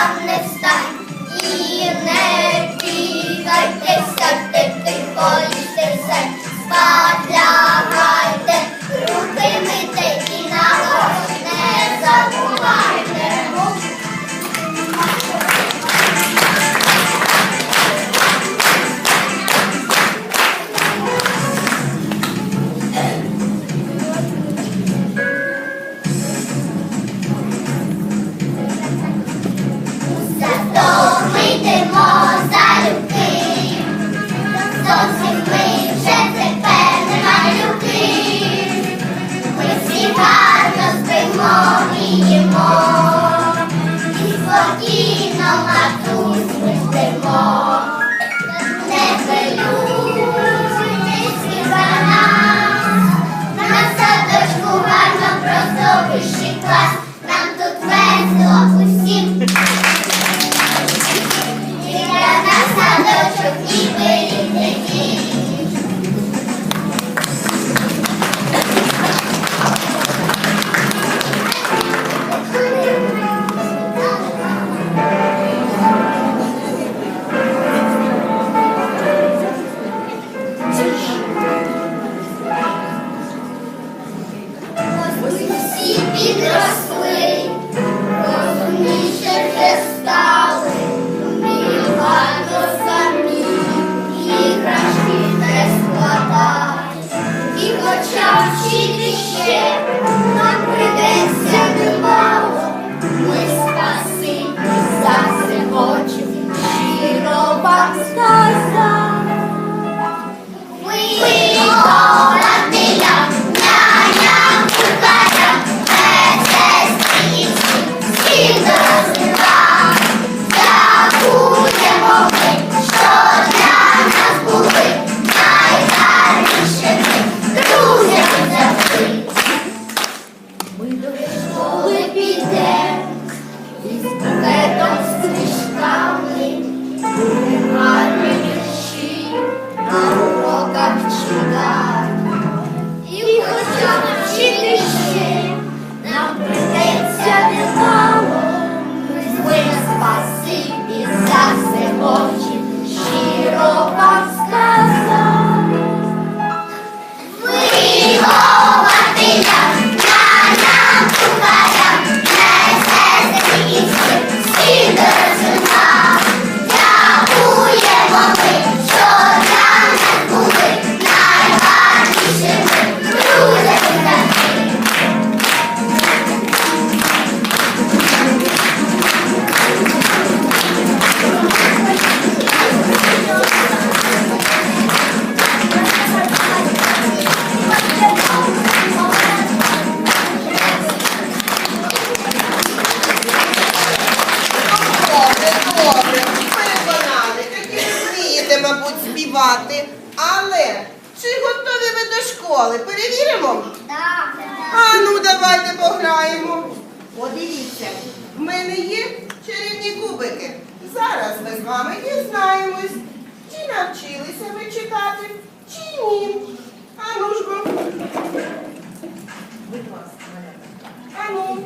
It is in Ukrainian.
안 зовсім ми вже тепер малюки. Ми всі гарно спимо і їмо, і спокійно матусь. Не хвилюйтесь, хіба на садочку гарно просто вищий нам тут весело усім. І для нас садочок ніби Хоча вчити ще. Нам придеться немало, співати. Але чи готові ви до школи? Перевіримо? А ну давайте пограємо. Подивіться, в мене є чарівні кубики. Зараз ми з вами дізнаємось, чи навчилися ви читати, чи ні. А ну ж бо. Будь ласка, А ну.